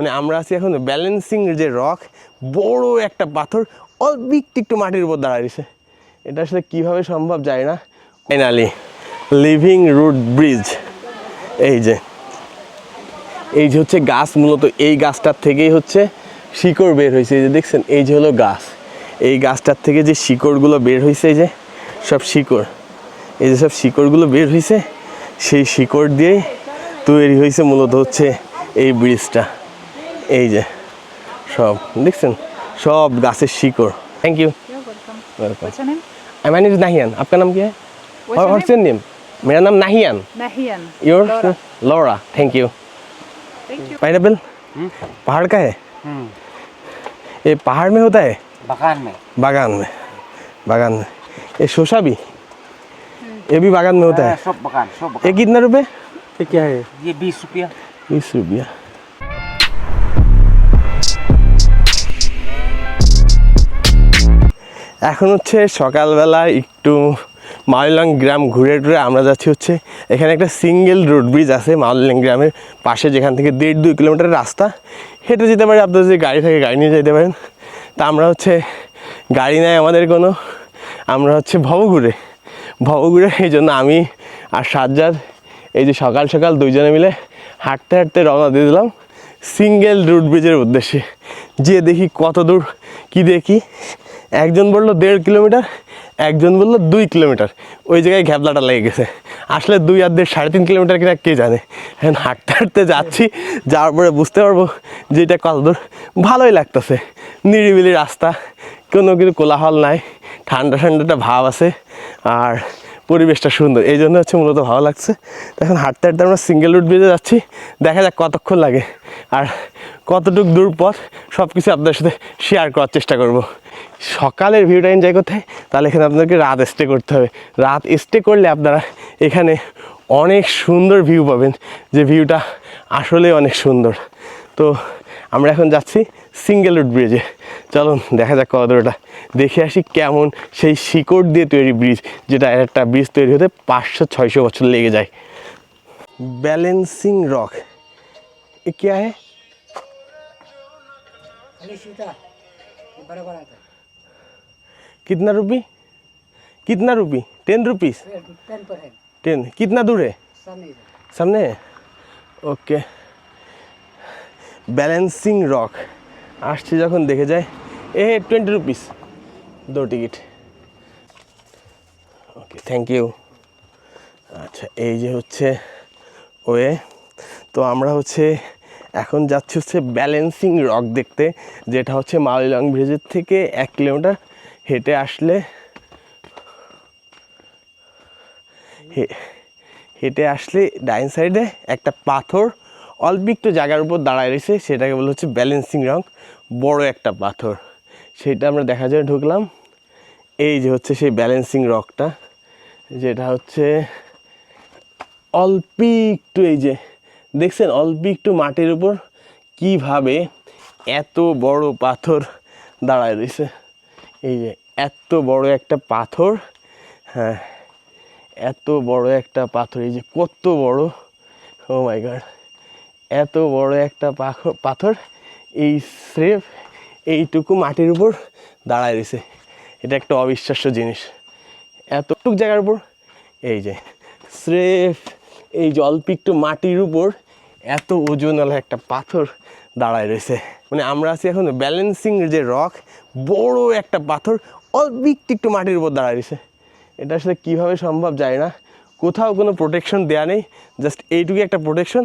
মানে আমরা আছি এখন ব্যালেন্সিং যে রক বড় একটা পাথর অল্প একটু মাটির উপর দাঁড়ায় রয়েছে। এটা আসলে কীভাবে সম্ভব যায় না। ফাইনালি লিভিং রুট ব্রিজ এই যে এই যে হচ্ছে গাছ, মূলত এই গাছটার থেকেই হচ্ছে শিকড় বের হয়েছে। এই যে দেখছেন, এই যে হলো গাছ। এই গাছটার থেকে যে শিকড়গুলো বের হয়েছে, এই যে সব শিকড়। এই যে সব শিকড়গুলো বের হয়েছে, সেই শিকড় দিয়েই তৈরি হয়েছে মূলত হচ্ছে এই ব্রিজটা এই যে সব দেখছেন সব গাছের শিকড় thank you You're welcome. Welcome What's your name? My name is Nahian आपका नाम क्या है What's और your व्हाट्स योर नेम मेरा नाम Nahian Nahian. Your Laura. Laura thank you Thank you. Pineapple पहाड़ का है ये पहाड़ में होता है बगान में बागान में बागान में ये शोशा भी ये भी बागान में होता है हाँ, सब बगान सब ये बगान कितना रुपए ये क्या है ये बीस रुपया बीस रुपया এখন হচ্ছে সকালবেলা একটু মাওলিলং গ্রাম ঘুরে টুরে আমরা যাচ্ছি হচ্ছে এখানে একটা সিঙ্গেল রোড ব্রিজ আছে মাওলিলং গ্রামের পাশে, যেখান থেকে দেড় দুই কিলোমিটার রাস্তা। হেঁটে যেতে পারি আপনার যদি গাড়ি থাকে গাড়ি নিয়ে যেতে পারেন। তা আমরা হচ্ছে গাড়ি নেয় আমাদের কোনো, আমরা হচ্ছে ভবঘুরে। ভবঘুরে এই জন্য আমি আর সাজ্জাদ এই যে সকাল সকাল দুইজনে মিলে হাঁটতে হাঁটতে রওনা দিয়ে দিলাম সিঙ্গেল রুট ব্রিজের উদ্দেশ্যে। যে দেখি কত দূর, কি দেখি? একজন বলল দেড় কিলোমিটার, একজন বলল দুই কিলোমিটার। ওই জায়গায় ঘ্যাবলাটা লেগে গেছে। আসলে দুই আর দেড়, সাড়ে তিন কিলোমিটার কিনা কে জানে? এখন হাঁটতে হাঁটতে যাচ্ছি, যাওয়ার পরে বুঝতে পারব যে এটা কত দূর ভালোই লাগতেছে। নিরিবিলি রাস্তা, কোনো কিছু কোলাহল নাই, ঠান্ডা ঠান্ডাটা ভাব আছে, আর পরিবেশটা সুন্দর। এই জন্য হচ্ছে মূলত ভালো লাগছে। এখন হাঁটতে হাঁটতে আমরা সিঙ্গেল রুট ব্রিজে যাচ্ছি। দেখা যাক কতক্ষণ লাগে। আর কতটুক দূর পথ সব কিছু আপনাদের সাথে শেয়ার করার চেষ্টা করব। সকালের ভিউটা এনজয় করতে হয় তাহলে এখানে আপনাদেরকে রাত স্টে করতে হবে রাত স্টে করলে আপনারা এখানে অনেক সুন্দর ভিউ পাবেন যে ভিউটা আসলে অনেক সুন্দর তো আমরা এখন যাচ্ছি সিঙ্গেল রুট ব্রিজে চলুন দেখা যাক কত দূর ওটা দেখে আসি কেমন সেই শিকড় দিয়ে তৈরি ব্রিজ যেটা একটা ব্রিজ তৈরি হতে পাঁচশো ছয়শো বছর লেগে যায় ব্যালেন্সিং রক এ क्या है कितना रुपी कितना रुपी टेन रुपीस टेन कितना दूर है सामने है ওকে ব্যালেন্সিং রক আসছে যখন দেখে যায় এ টোয়েন্টি রুপিস দো টিকিট ওকে থ্যাংক ইউ আচ্ছা এই যে হচ্ছে ওয়ে তো আমরা হচ্ছে এখন যাচ্ছি হচ্ছে ব্যালেন্সিং রক দেখতে যেটা হচ্ছে মালিলং ব্রিজের থেকে এক কিলোমিটার হেঁটে আসলে হেঁটে আসলে ডাইন সাইডে একটা পাথর অল্প একটু জায়গার উপর দাঁড়ায় রয়েছে, সেটাকে বলা হচ্ছে ব্যালেন্সিং রক বড় একটা পাথর, সেটা আমরা দেখা যায় ঢুকলাম। এই যে হচ্ছে সেই ব্যালেন্সিং রকটা, যেটা হচ্ছে অল্প একটু এই যে, দেখছেন অল্প একটু মাটির উপর কীভাবে এত বড় পাথর দাঁড়ায় রয়েছে। এই যে এত বড় একটা পাথর হ্যাঁ এত বড় একটা পাথর, এই যে কত বড়, ও মাই গড, এত বড় একটা পাথর এই স্রেফ এইটুকু মাটির উপর দাঁড়ায় রয়েছে। এটা একটা অবিশ্বাস্য জিনিস। এতটুক জায়গার উপর, এই যে স্রেফ এই যে অল্প একটু মাটির উপর এত ওজনওয়ালা একটা পাথর দাঁড়ায় রয়েছে। মানে আমরা আছি এখন ব্যালেন্সিং যে রক বড় একটা পাথর অল্প একটু মাটির উপর দাঁড়ায় এটা আসলে কীভাবে সম্ভব যায় না। কোথাও কোনো প্রোটেকশন দেয়া নেই। জাস্ট এইটুকু একটা প্রোটেকশন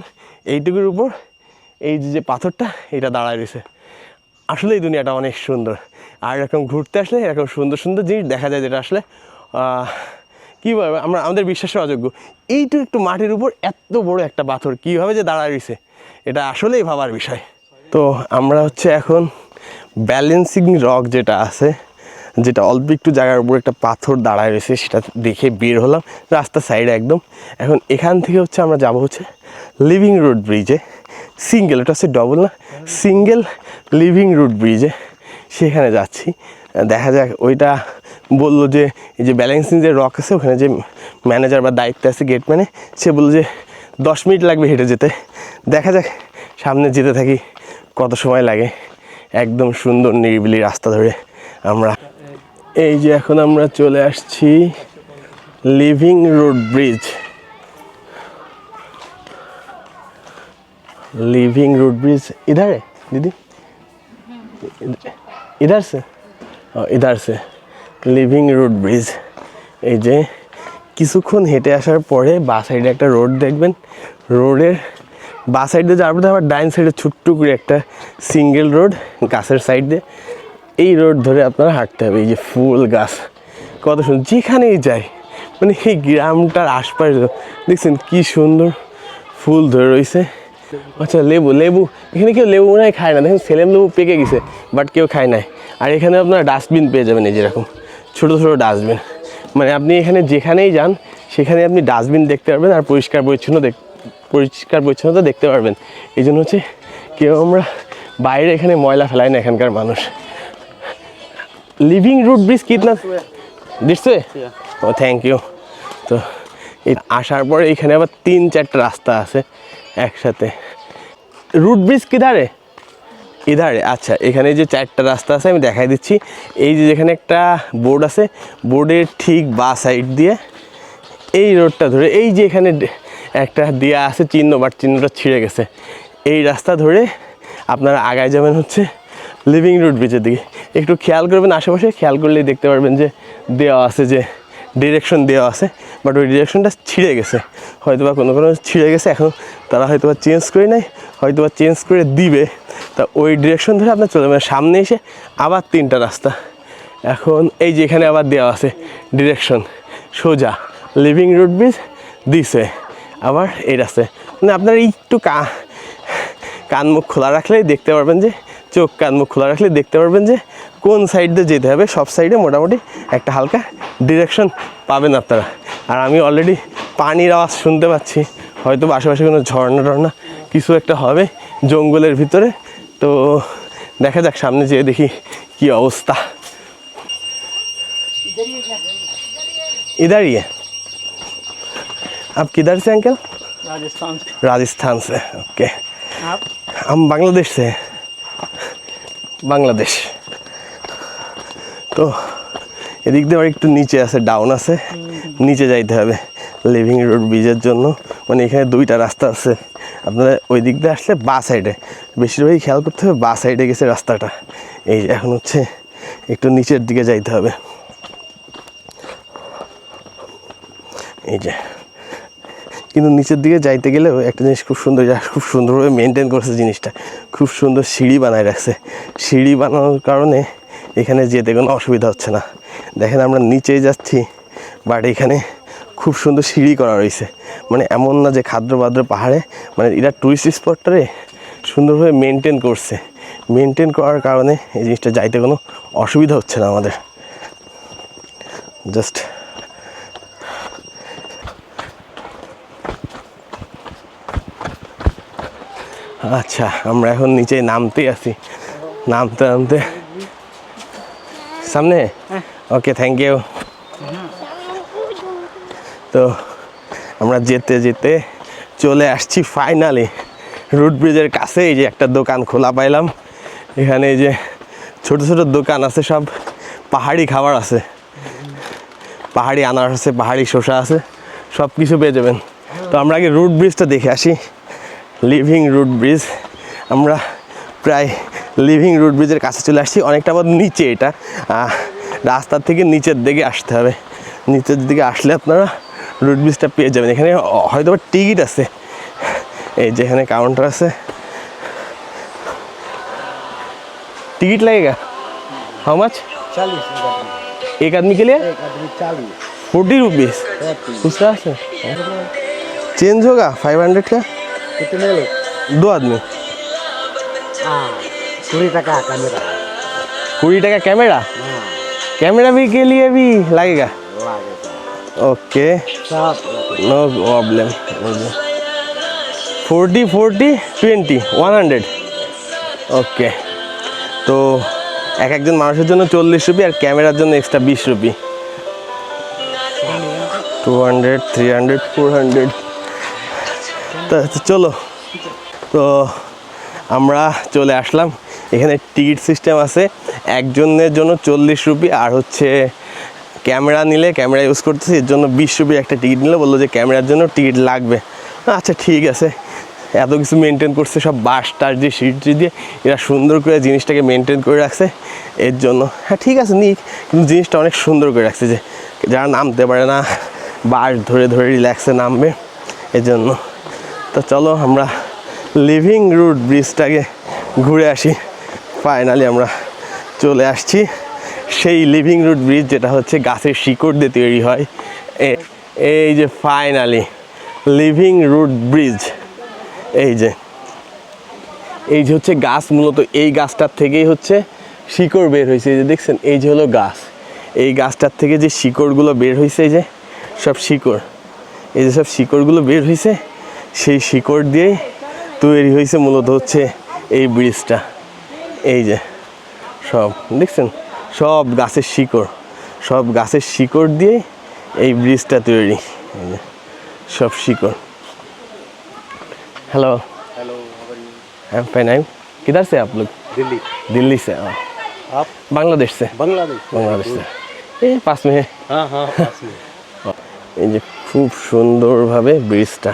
এইটুকুর উপর এই যে পাথরটা, এটা দাঁড়ায় রয়েছে। আসলে এই দুনিয়াটা অনেক সুন্দর। আর এরকম ঘুরতে আসলে এরকম সুন্দর সুন্দর জিনিস দেখা যায় যেটা আসলে কী বলব, আমরা, আমাদের বিশ্বাসের অযোগ্য। এইটুকু একটু মাটির উপর এত বড় একটা পাথর কীভাবে যে দাঁড়ায় রয়েছে, এটা আসলেই ভাবার বিষয়। তো আমরা হচ্ছে এখন ব্যালেন্সিং রক যেটা আছে যেটা অল্প একটু জায়গার উপর একটা পাথর দাঁড়ায় রয়েছে, সেটা দেখে বের হলাম। রাস্তার সাইডে একদম। এখন এখান থেকে হচ্ছে আমরা যাব হচ্ছে লিভিং রোড ব্রিজে সিঙ্গেল ওটা হচ্ছে ডবল না? সিঙ্গেল লিভিং রুট ব্রিজে সেখানে যাচ্ছি। দেখা যাক, ওইটা বলল যে, এই যে ব্যালেন্সিং যে রক আছে, ওখানে যে ম্যানেজার বা দায়িত্বে আছে গেট ম্যানে সে বলল যে, দশ মিনিট লাগবে হেঁটে যেতে। দেখা যাক, সামনে যেতে থাকি, কত সময় লাগে। একদম সুন্দর নিরিবিলি রাস্তা ধরে আমরা এই যে এখন আমরা চলে আসছি living road bridge living road bridge इधर है दीदी इधर से ও, इधर से লিভিং রোড ব্রিজ এই যে কিছুক্ষণ হেঁটে আসার পরে বা সাইডে একটা রোড দেখবেন রোডের বা সাইডে যাওয়ার পরে আবার ডাইন সাইডে ছোট্ট করে একটা সিঙ্গেল রোড গাছের সাইড দিয়ে এই রোড ধরে আপনারা হাঁটতে হবে, এই যে ফুল গাছ। কত সুন্দর যেখানেই যাই মানে এই গ্রামটার আশপাশ দেখছেন কি সুন্দর ফুল ধরে রয়েছে আচ্ছা লেবু লেবু, এখানে কেউ লেবু মনে খায় না। দেখুন, সেলেম লেবু পেকে গেছে, বাট কেউ খায় নাই। আর এখানে আপনারা ডাস্টবিন পেয়ে যাবেন, এই যেরকম ছোটো ছোটো ডাস্টবিন। মানে আপনি এখানে যেখানেই যান, সেখানে আপনি ডাস্টবিন দেখতে পারবেন আর পরিষ্কার পরিচ্ছন্ন দেখ, পরিষ্কার পরিচ্ছন্নতা দেখতে পারবেন। এই জন্য হচ্ছে কেউ আমরা বাইরে এখানে ময়লা ফেলাই না এখানকার মানুষ। লিভিং রুট ব্রিজ কিতনা? দিচ্ছে? ও থ্যাংক ইউ তো আসার পরে এখানে আবার তিন চারটা রাস্তা আছে একসাথে। Root bridge কিধারে? ইধারে আচ্ছা এখানে যে চারটা রাস্তা আছে আমি দেখাই দিচ্ছি। এই যে যেখানে একটা বোর্ড আছে বোর্ডের ঠিক বা সাইড দিয়ে এই রোডটা ধরে এই যে এখানে একটা দেয়া আছে চিহ্ন বাট চিহ্নটা ছিঁড়ে গেছে। এই রাস্তা ধরে আপনারা আগায় যাবেন হচ্ছে লিভিং রুট ব্রিজের দিকে। একটু খেয়াল করবেন, আশেপাশে খেয়াল করলেই দেখতে পারবেন যে দেওয়া আছে যে ডিরেকশন দেওয়া আছে বাট ওই ডিরেকশনটা ছিঁড়ে গেছে। হয়তো বা কোনো কোনো ছিঁড়ে গেছে, এখন তারা হয়তো বা চেঞ্জ করে নেয় হয়তো বা চেঞ্জ করে দিবে। তা ওই ডিরেকশন ধরে আপনার চলে যাবেন সামনে এসে আবার তিনটা রাস্তা। এখন এই যে এখানে আবার দেওয়া আছে ডিরেকশন সোজা। লিভিং রুট ব্রিজ দিছে। আবার এই রাস্তায়। মানে আপনার একটু কা মুখ খোলা রাখলেই দেখতে পারবেন যে চোখ কান মুখ খোলা রাখলে দেখতে পারবেন যে কোন সাইড দিয়ে যেতে হবে সব সাইডে মোটামুটি একটা হালকা ডিরেকশন পাবেন আপনারা আর আমি অলরেডি পানির আওয়াজ শুনতে পাচ্ছি হয়তো বা আশেপাশে কোনো ঝর্ণা টর্ণা কিছু একটা হবে জঙ্গলের ভিতরে তো দেখা যাক সামনে যেয়ে দেখি কি অবস্থা इधर ही है आप किधर से अंकल राजस्थान से राजस्थान से ओके आप हम बांग्लादेश से हैं বাংলাদেশ। তো এদিক দিয়ে একটু নিচে আছে ডাউন আছে। নিচে যাইতে হবে লিভিং রোড ব্রিজের জন্য। মানে এখানে দুইটা রাস্তা আছে। আপনারা ওই দিক দিয়ে আসলে বা সাইডে বেশিরভাগই খেয়াল করতে হবে বা সাইডে গেছে রাস্তাটা। এই এখন হচ্ছে একটু নিচের দিকে যাইতে হবে। এই যে কিন্তু নিচের দিকে যাইতে গেলেও একটা জিনিস খুব সুন্দর খুব সুন্দরভাবে মেনটেন করছে জিনিসটা। খুব সুন্দর সিঁড়ি বানায় রাখছে। সিঁড়ি বানানোর কারণে এখানে যেতে কোনো অসুবিধা হচ্ছে না। দেখেন আমরা নিচেই যাচ্ছি বাট এখানে খুব সুন্দর সিঁড়ি করা রয়েছে। মানে এমন না যে খাদ্র বাদ্র পাহাড়ে মানে এরা টুরিস্ট স্পটটারে সুন্দরভাবে মেনটেন করছে। মেনটেন করার কারণে এই জিনিসটা যাইতে কোনো অসুবিধা হচ্ছে না আমাদের। জাস্ট আচ্ছা আমরা এখন নিচে নামতে আছি। নামতে নামতে। সামনে? ওকে থ্যাংক ইউ তো, আমরা যেতে যেতে চলে আসছি ফাইনালি রুট ব্রিজের কাছে এই যে একটা দোকান খোলা পাইলাম। এখানে এই যে ছোট ছোট দোকান আছে সব। পাহাড়ি খাবার আছে। পাহাড়ি আনার আছে, পাহাড়ি শসা আছে। সব কিছু পেয়ে যাবেন। তো আমরা আগে রুট ব্রিজটা দেখে আসি। লিভিং রুট ব্রিজ আমরা প্রায় লিভিং রুট ব্রিজের কাছে চলে আসছি অনেকটা আবার নিচে এটা আহ, রাস্তার থেকে নিচের দিকে আসতে হবে নিচের দিকে আসলে আপনারা রুট ব্রিজটা পেয়ে যাবেন এখানে অ- হয়তো বা টিকিট আছে এই যেখানে কাউন্টার আছে टिकट लगेगा हाउ मच चालीस एक आदमी के लिए एक आदमी चालीस फोर्टी रुपीज़ दूसरा से चेंज होगा फाइव हंड्रेड का कितने लोग दो आदमी हाँ पूरी टका कैमरा कुड़ी टका कैमरा हाँ कैमरा भी के लिए भी लगेगा लागे ओके सब no problem forty forty twenty one hundred okay তো এক একজন মানুষের জন্য চল্লিশ রুপি আর ক্যামেরার জন্য এক্সট্রা বিশ rupee two hundred three hundred four hundred তো চলো। তো আমরা চলে আসলাম। এখানে টিকিট সিস্টেম আছে। একজনের জন্য চল্লিশ রুপি আর হচ্ছে ক্যামেরা নিলে, ক্যামেরা ইউজ করতেছি, এর জন্য বিশ রুপি একটা টিকিট নিলে, বলল যে ক্যামেরার জন্য টিকিট লাগবে। আচ্ছা ঠিক আছে। এত কিছু মেনটেন করছে সব বাস টাস দিয়ে সিট দিয়ে। এরা সুন্দর করে জিনিসটাকে মেনটেন করে রাখছে। এর জন্য হ্যাঁ ঠিক আছে, নিক। কিন্তু জিনিসটা অনেক সুন্দর করে রাখছে যে, যারা নামতে পারে না বাস ধরে ধরে রিল্যাক্সে নামবে। এর জন্য। তো চলো আমরা লিভিং রুট ব্রিজটাকে ঘুরে আসি। ফাইনালি আমরা চলে আসছি। সেই লিভিং রুট ব্রিজ যেটা হচ্ছে গাছের শিকড় দিয়ে তৈরি হয়। এই যে ফাইনালি লিভিং রুট ব্রিজ এই যে এই যে হচ্ছে গাছ, মূলত এই গাছটার থেকেই হচ্ছে শিকড় বের হয়েছে। এই যে দেখছেন, এই যে হলো গাছ। এই গাছটার থেকে যে শিকড়গুলো বের হয়েছে, এই যে সব শিকড়। এই যে সব শিকড়গুলো বের হয়েছে সেই শিকড় দিয়েই তৈরি হয়েছে মূলত হচ্ছে এই ব্রিজটা এই যে সব দেখছেন সব গাছের শিকড় সব গাছের শিকড় দিয়ে এই ব্রিজটা তৈরি এই যে সব শিকড় hello hello how are you I am fine आई किधर से आप लोग दिल्ली दिल्ली से हाँ। आप बांग्लादेश से बांग्लादेश बांग्लादेश से ये पास में है हाँ हाँ पास में এই যে খুব সুন্দরভাবে ব্রিজটা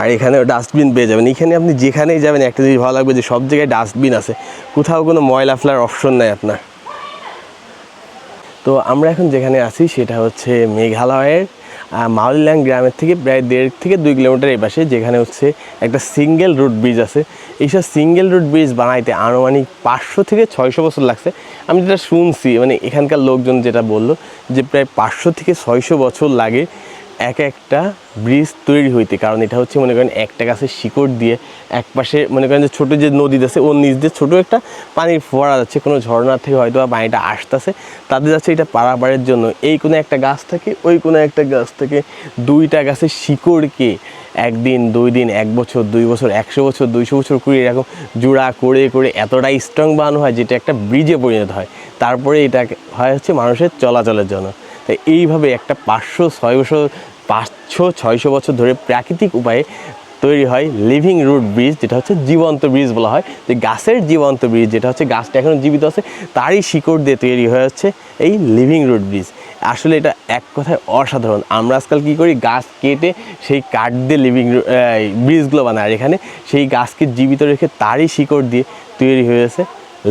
আর এখানেও ডাস্টবিন পেয়ে যাবেন। এখানে আপনি যেখানেই যাবেন, একটা জিনিস ভালো লাগবে যে সব জায়গায় ডাস্টবিন আছে। কোথাও কোনো ময়লা ফেলার অপশন নাই আপনার। তো আমরা এখন যেখানে আছি, সেটা হচ্ছে মেঘালয়ের মাউলিল্যাং গ্রামের থেকে প্রায় দেড় থেকে দুই কিলোমিটার এই পাশে, যেখানে হচ্ছে একটা সিঙ্গেল রুট ব্রিজ আছে। এইসব সিঙ্গেল রুট ব্রিজ বানাইতে আনুমানিক পাঁচশো থেকে ছয়শো বছর লাগছে। আমি যেটা শুনছি মানে এখানকার লোকজন যেটা বলল, যে প্রায় পাঁচশো থেকে ছয়শো বছর লাগে এক একটা ব্রিজ তৈরি হইতে, কারণ এটা হচ্ছে মনে করেন একটা গাছের শিকড় দিয়ে এক পাশে মনে করেন যে ছোটো যে নদী আছে, ওর নিচ দিয়ে ছোটো একটা পানির ফোয়ারা যাচ্ছে, কোনো ঝর্ণা থেকে হয়তো বা পানিটা আসতেছে, তাদের যাচ্ছে এটা পারাপারের জন্য। এই কোনো একটা গাছ থেকে, ওই কোনো একটা গাছ থেকে দুইটা গাছের শিকড়কে একদিন, দুই দিন, এক বছর, দুই বছর, একশো বছর, দুইশো বছর করে এরকম জোড়া করে করে এতটাই স্ট্রং বানানো হয় যেটা একটা ব্রিজে পরিণত হয়। তারপরে এটা হয় হচ্ছে মানুষের চলাচলের জন্য। তাই এইভাবে একটা পাঁচশো ছয় বছর পাঁচশো, ছয়শো বছর ধরে প্রাকৃতিক উপায়ে তৈরি হয় লিভিং রুট ব্রিজ যেটা হচ্ছে জীবন্ত ব্রিজ বলা হয়। যে গাছের জীবন্ত ব্রিজ যেটা হচ্ছে গাছটা এখনও জীবিত আছে, তারই শিকড় দিয়ে তৈরি হয়ে হচ্ছে এই লিভিং রুট ব্রিজ আসলে এটা এক কথায় অসাধারণ। আমরা আজকাল কী করি, গাছ কেটে সেই কাঠ দিয়ে লিভিং ব্রিজগুলো বানায় আর এখানে সেই গাছকে জীবিত রেখে তারই শিকড় দিয়ে তৈরি হয়েছে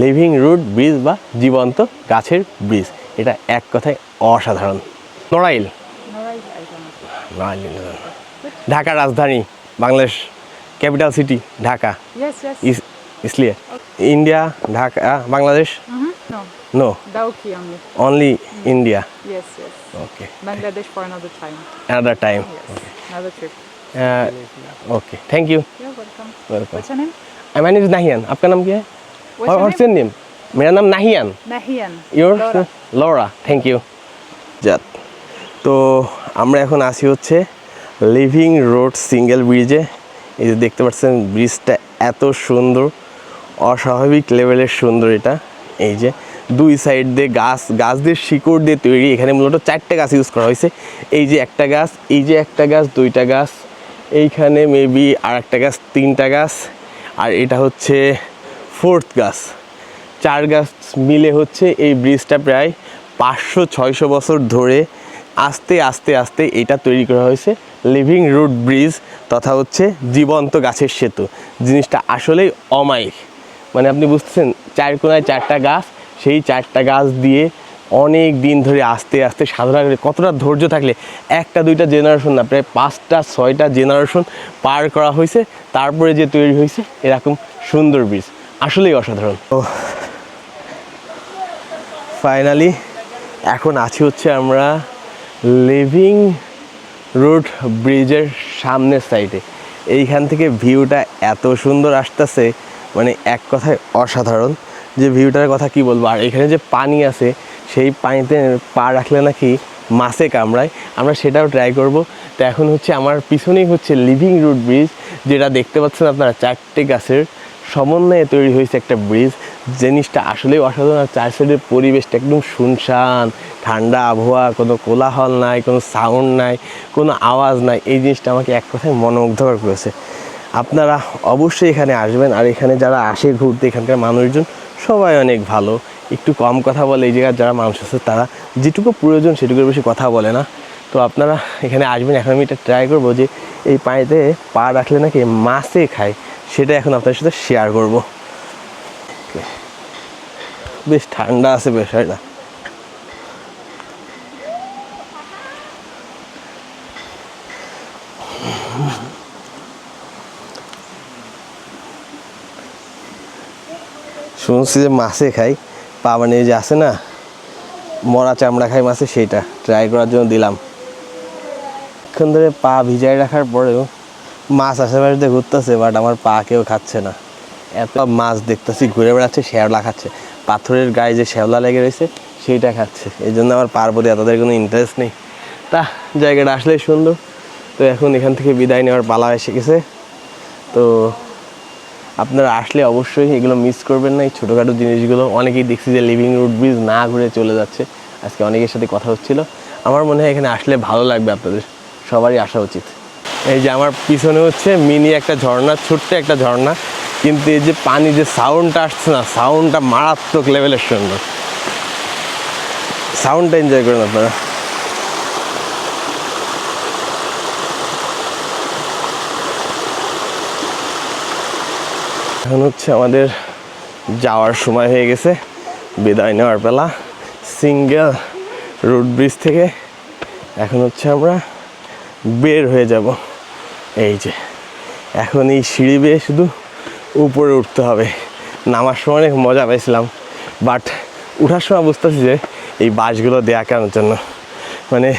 লিভিং রুট ব্রিজ বা জীবন্ত গাছের ব্রিজ এটা এক কথায় অসাধারণ। নড়াইল। ঢাকা রাজধানী Bangladesh capital city Dhaka Yes, yes. इस- इसलिए India Dhaka Bangladesh Mhm. No, no Dauki only. Only India Yes, yes. Okay Bangladesh for another time. another time Yes, another trip. Okay thank you You're welcome. Welcome What's your name? My name is Nahian आपका नाम क्या है What's और your what's your name मेरा नाम Nahian Nahian. Your Laura. Laura thank you যাত তো আমরা এখন আসি হচ্ছে লিভিং রোড সিঙ্গেল ব্রিজে এই যে দেখতে পাচ্ছেন ব্রিজটা এত সুন্দর, অস্বাভাবিক লেভেলের সুন্দর এটা। এই যে দুই সাইড দিয়ে গাছ গাছ দিয়ে শিকড় দিয়ে তৈরি। এখানে মূলত চারটে গাছ ইউজ করা হয়েছে। এই যে একটা গাছ, এই যে একটা গাছ, দুইটা গাছ। এইখানে মেবি আর একটা গাছ, তিনটা গাছ। আর এটা হচ্ছে ফোর্থ গাছ। চার গাছ মিলে হচ্ছে এই ব্রিজটা প্রায় পাঁচশো, ছয়শো বছর ধরে আস্তে আস্তে আস্তে এটা তৈরি করা হয়েছে। লিভিং রুট ব্রিজ তথা হচ্ছে জীবন্ত গাছের সেতু। জিনিসটা আসলেই অমায়িক। মানে আপনি বুঝতেছেন, চার কোনায় চারটা গাছ, সেই চারটা গাছ দিয়ে অনেক দিন ধরে আস্তে আস্তে সাধনা করে কতটা ধৈর্য থাকলে একটা, দুইটা জেনারেশন না, প্রায় পাঁচটা, ছয়টা জেনারেশন পার করা হয়েছে, তারপরে যে তৈরি হয়েছে, এরকম সুন্দর ব্রিজ আসলেই অসাধারণ। তো ফাইনালি এখন আছি হচ্ছে আমরা লিভিং রোড ব্রিজের সামনের সাইডে এইখান থেকে ভিউটা এত সুন্দর আসতেছে মানে এক কথায় অসাধারণ। যে ভিউটার কথা কি বলব? আর এখানে যে পানি আছে, সেই পানিতে পা রাখলে নাকি মাছে কামড়ায়। আমরা সেটাও ট্রাই করব। তো এখন হচ্ছে আমার পিছনেই হচ্ছে লিভিং রুট ব্রিজ যেটা দেখতে পাচ্ছেন আপনারা, চারটে গাছের সমন্বয়ে তৈরি হয়েছে একটা ব্রিজ জিনিসটা আসলেই অসাধারণ। আর চার সাইডের পরিবেশটা একদম শুনশান, ঠান্ডা আবহাওয়া, কোনো কোলাহল নাই, কোনো সাউন্ড নাই, কোনো আওয়াজ নাই। এই জিনিসটা আমাকে এক কথায় মনোমুগ্ধকর করেছে। আপনারা অবশ্যই এখানে আসবেন। আর এখানে যারা আসে ঘুরতে, এখানকার মানুষজন সবাই অনেক ভালো। একটু কম কথা বলে এই জায়গার যারা মানুষ আছে, তারা যেটুকু প্রয়োজন সেটুকুর বেশি কথা বলে না। তো আপনারা এখানে আসবেন। এখন আমি এটা ট্রাই করব যে এই পানিতে পা রাখলে নাকি মাছে খায়। সেটা এখন আপনার সাথে শেয়ার করব। বেশ ঠান্ডা আছে বেশ হয় না? শুনছি যে মাছে খাই, পা মানে যে আছে না, মরা চামড়া খাই মাছে, সেইটা। ট্রাই করার জন্য দিলাম। এখন ধরে পা ভিজাই রাখার পরেও মাছ আশেপাশে ঘুরতেছে বাট আমার পা কেউ খাচ্ছে না। এত মাছ দেখতেছি, ঘুরে বেড়াচ্ছে, শ্যাওলা খাচ্ছে। পাথরের গায়ে যে শ্যাওলা লেগে রয়েছে, সেইটা খাচ্ছে। এই জন্য আমার পার প্রতি এতদের কোনো ইন্টারেস্ট নেই। তা, জায়গাটা আসলেই সুন্দর। তো এখন এখান থেকে বিদায় নেওয়ার পালা এসে গেছে। তো আপনারা আসলে অবশ্যই এগুলো মিস করবেন না। এই ছোটোখাটো জিনিসগুলো অনেকেই দেখছি যে লিভিং রুট ব্রিজ না ঘুরে চলে যাচ্ছে। আজকে অনেকের সাথে কথা হচ্ছিল। আমার মনে হয় এখানে আসলে ভালো লাগবে আপনাদের। সবারই আসা উচিত। এই যে আমার পিছনে হচ্ছে মিনি একটা ঝর্ণা, ছোট্ট একটা ঝর্ণা। কিন্তু এই যে পানি যে সাউন্ডটা আসছে না সাউন্ডটা মারাত্মক লেভেলের সুন্দর। সাউন্ডটা এনজয় করেন আপনারা। এখন হচ্ছে আমাদের যাওয়ার সময় হয়ে গেছে। বিদায় নেওয়ার বেলা। সিঙ্গেল রুট ব্রিজ থেকে এখন হচ্ছে আমরা বের হয়ে যাব। এই যে, এখন এই সিঁড়ি বেয়ে শুধু উপরে উঠতে হবে। নামার সময় অনেক মজা পাইছিলাম বাট উঠার সময় বুঝতেছি যে এই বাসগুলো দেয়া কেন জন্য মানে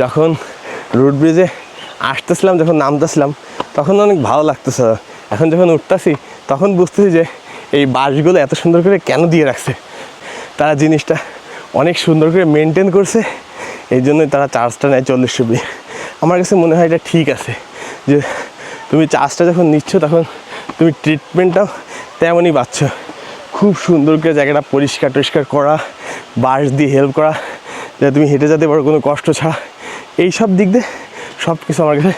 যখন রুট ব্রিজে আসতেছিলাম, যখন নামতেছিলাম, তখন অনেক ভালো লাগতেছে। এখন যখন উঠতেছি, তখন বুঝতেছি যে এই বাসগুলো এত সুন্দর করে কেন দিয়ে রাখছে। তারা জিনিসটা অনেক সুন্দর করে মেনটেন করছে, এই জন্যই তারা চার্জটা নেয় চল্লিশ রুপি আমার কাছে মনে হয় এটা ঠিক আছে। যে তুমি চার্জটা যখন নিচ্ছ তখন তুমি ট্রিটমেন্টটাও তেমনই পাচ্ছ খুব সুন্দর করে জায়গাটা পরিষ্কার টরিষ্কার করা বাঁশ দিয়ে হেল্প করা যাতে তুমি হেঁটে যেতে পারো কোনো কষ্ট ছাড়া এই সব দিক দিয়ে সব কিছু আমার কাছে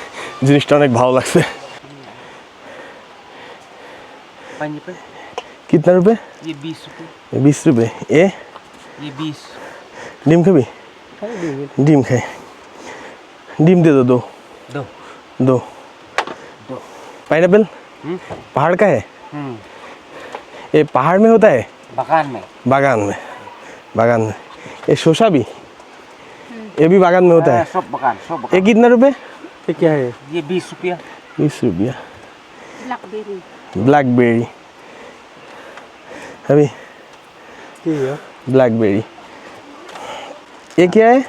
জিনিসটা অনেক ভালো লাগছে पानी पे কিতনা রুপে ये बीस रुपये বিশ রুপে এ ये बीस ডিম খাবি ডিম খাই ডিম दे दो दो दो दो दो पाइनएप्पल हम्म पहाड़ का है हम्म ये पहाड़ में होता है बगान में बागान में बागान में ये शोशा भी ये भी बागान में होता है हाँ, सब बगान सब ये बगान कितना रुपए ये क्या है ये बीस रुपया बीस रुपया Blackberry. ब्लैकबेरी अभी ब्लैकबेरी ये क्या है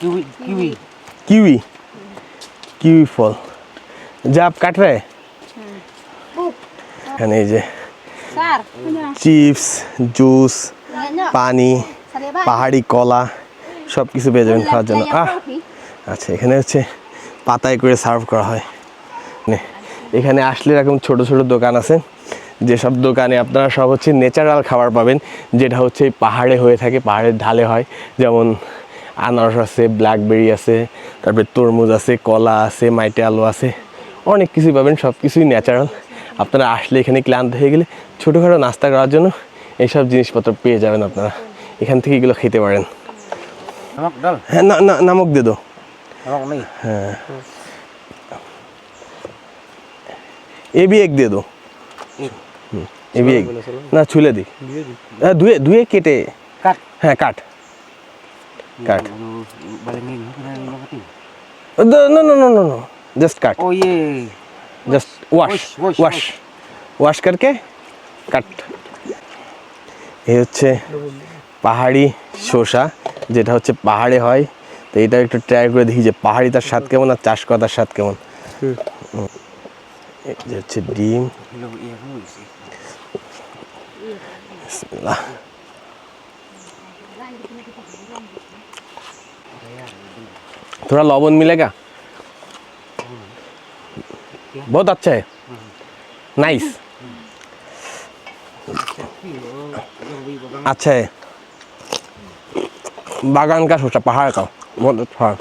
किवी किवी कीवी कीवी फल যা আপ কাট রে? এখানে এই যে চিপস জুস পানি পাহাড়ি কলা সব কিছু পেয়ে যাবেন খাওয়ার জন্য। আহ! আচ্ছা এখানে হচ্ছে পাতায় করে সার্ভ করা হয়। নে, এখানে আসলে এরকম ছোট ছোট দোকান আছে। যেসব দোকানে আপনারা সব হচ্ছে ন্যাচারাল খাবার পাবেন। যেটা হচ্ছে এই পাহাড়ে হয়ে থাকে পাহাড়ের ঢালে হয়। যেমন আনারস আছে ব্ল্যাকবেরি আছে তারপরে তরমুজ আছে কলা আছে মাইটে আলু আছে। অনেক কিছুই পাবেন সব কিছুই ন্যাচারাল আপনারা আসলে এখানে ক্লান্ত হয়ে গেলে ছোটোখাটো নাস্তা করার জন্য এইসব জিনিসপত্র পেয়ে যাবেন আপনারা। এখান থেকে এগুলো খেতে পারেন। হ্যাঁ না না নামক দে দো হ্যাঁ। এ বি এক দিয়ে দো এ বি এক। না ছুলে দি। হ্যাঁ দুয়ে দুয়ে কেটে। কাট। হ্যাঁ কাঠ কাট। না না না না না। जस्ट काट ओ ये just wash Wash, wash, wash wash করকে কাট এই হচ্ছে পাহাড়ি শসা যেটা হচ্ছে পাহাড়ে হয় তো এটা একটু ট্রাই করে দেখি যে পাহাড়ি তার স্বাদ কেমন আর চাষ করা তার স্বাদ কেমন হুম। এই যে হচ্ছে ডিম लोग ये हो इसे बिस्मिल्लाह थोड़ा लौबन मिलेगा बहुत अच्छा है नाइस अच्छा है बागान का सोचा पहाड़ का बहुत अच्छा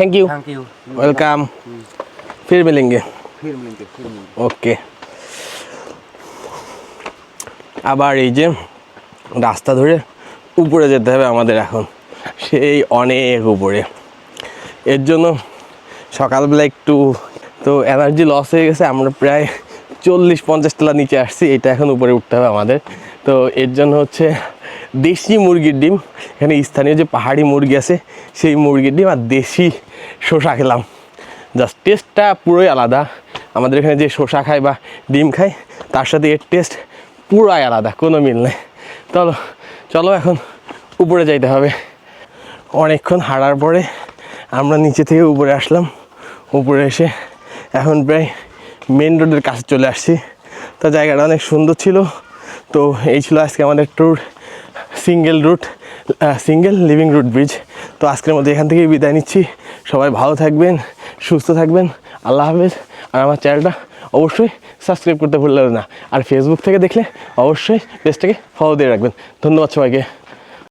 thank you thank you welcome फिर मिलेंगे फिर मिलेंगे फिर मिलेंगे ওকে আবার এই যে রাস্তা ধরে উপরে যেতে হবে আমাদের এখন সেই অনেক উপরে এর জন্য সকালবেলা একটু, তো এনার্জি লস হয়ে গেছে, আমরা প্রায় চল্লিশ পঞ্চাশ তলা নিচে আসছি, এটা এখন উপরে উঠতে হবে আমাদের। তো এর জন্য হচ্ছে দেশি মুরগির ডিম, এখানে স্থানীয় যে পাহাড়ি মুরগি আছে, সেই মুরগির ডিম আর দেশি শসা খেলাম। জাস্ট টেস্টটা পুরোই আলাদা। আমাদের এখানে যে শসা খায় বা ডিম খায়, তার সাথে এর টেস্ট পুরোই আলাদা, কোনো মিল নেই। চলো চলো এখন উপরে যাইতে হবে। অনেকক্ষণ হাঁটার পরে আমরা নিচে থেকে উপরে আসলাম। উপরে এসে এখন প্রায় মেন রোডের কাছে চলে আসছি। তো জায়গাটা অনেক সুন্দর ছিল। তো এই ছিল আজকে আমাদের tour single route single living route bridge তো আজকের মধ্যে এখান থেকেই বিদায় নিচ্ছি। সবাই ভালো থাকবেন, সুস্থ থাকবেন। আল্লাহ হাফেজ। আর আমার চ্যানেলটা অবশ্যই সাবস্ক্রাইব করতে ভুললেন না। আর ফেসবুক থেকে দেখলে অবশ্যই পেজটাকে ফলো দিয়ে রাখবেন। ধন্যবাদ সবাইকে।